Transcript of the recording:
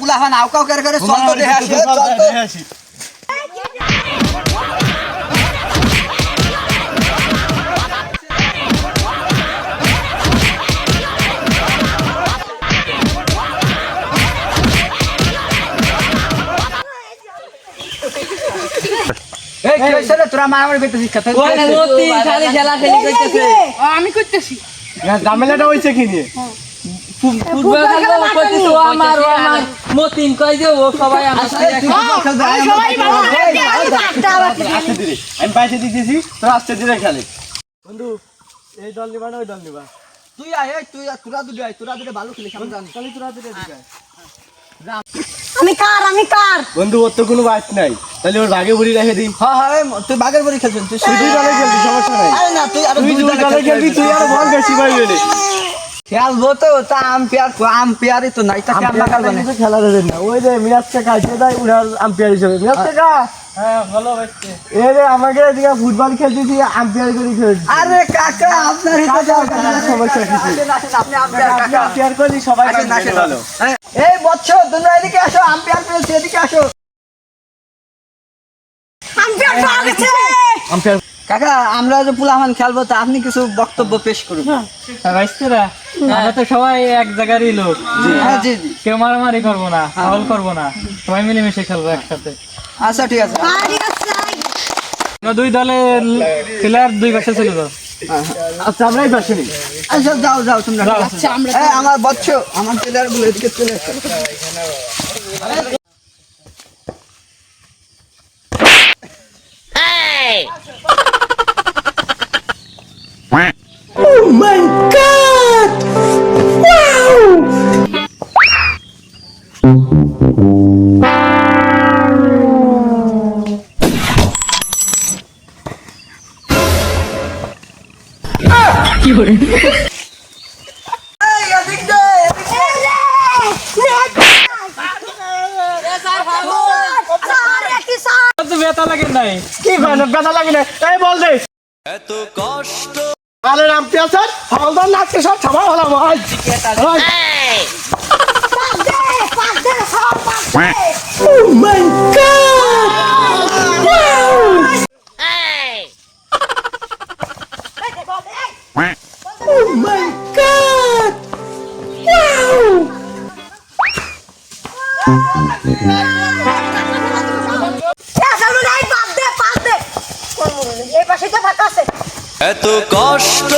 পুলা এখন আউকাও করে করে চল তো দেখে আসি চল তো রে আমি করতেছি ঝামেলাটা হয়েছে কি নিয়ে মতিন যে ও সবাই আমি দিতেছি তোরা আস্তে খেলে। বন্ধু এই দল নিবা না ওই দল নিবা। তুই আয় তুই আয়, তোরা দুটো আয় তোরা দুটো ভালো খেলিস আমি জানি। তাহলে তোরা দুটো দিকে আমি কার আমি কার? বন্ধু ওর তো কোনো বাস নাই। তাহলে ওর ভাগে বুড়ি রেখে দিই। হ্যাঁ হ্যাঁ তুই বাগের বাড়ি খেলছিস তুই দুই দলে খেলবি সমস্যা নাই। আরে না তুই আরও দুই দলে খেলবি তুই আরও বল বেশি পাইবি খেলব তো তা আম্পিয়ার আম্পিয়ারই তো নাই তা কেমন লাগাল মানে খেলা দেবেন না। ওই যে মিরাজ কাকা আছে তাই উনার আম্পায়ার হিসেবে। মিরাজ কাকা! হ্যাঁ আমাকে এদিকে ফুটবল খেলতেছি আম্পায়ার করে খেলছি আরে কাকা আপনার সমস্যা আপনি আম্পিয়ার কাকা আম্পায়ার করলি সবাই হ্যাঁ, এই বচ্চ তোমরা এদিকে আসো আম্পিয়ার পেয়েছি এদিকে আসো। আম্পায়ার কাকা আমরা যে পুলামান খেলব তা আপনি কিছু বক্তব্য পেশ করুন। ভাইস্তেরা আমরা তো সবাই এক জায়গারই লোক। হ্যাঁ জি জি। কেউ মারামারি করব না ফাউল করব না সবাই মিলেমিশে খেলব একসাথে। আচ্ছা ঠিক আছে। আমরা দুই দলের প্লেয়ার দুই পাশে চলে যাও। আচ্ছা আমরাই পাশে নিই। আচ্ছা যাও যাও তোমরা। আচ্ছা আমরা আমার বচ্চ আমার প্লেয়ারগুলো এদিকে চলে বেতা লাগে নাই। কি ব্যথা? লাগে না এই বল দে। এত কষ্ট। আরে আম্পায়ার স্যার হালদার নাচকে সব ছাপা আজ আজ। Oh my God! Oh my God! Wow! এই পাশে তো আছে এত কষ্ট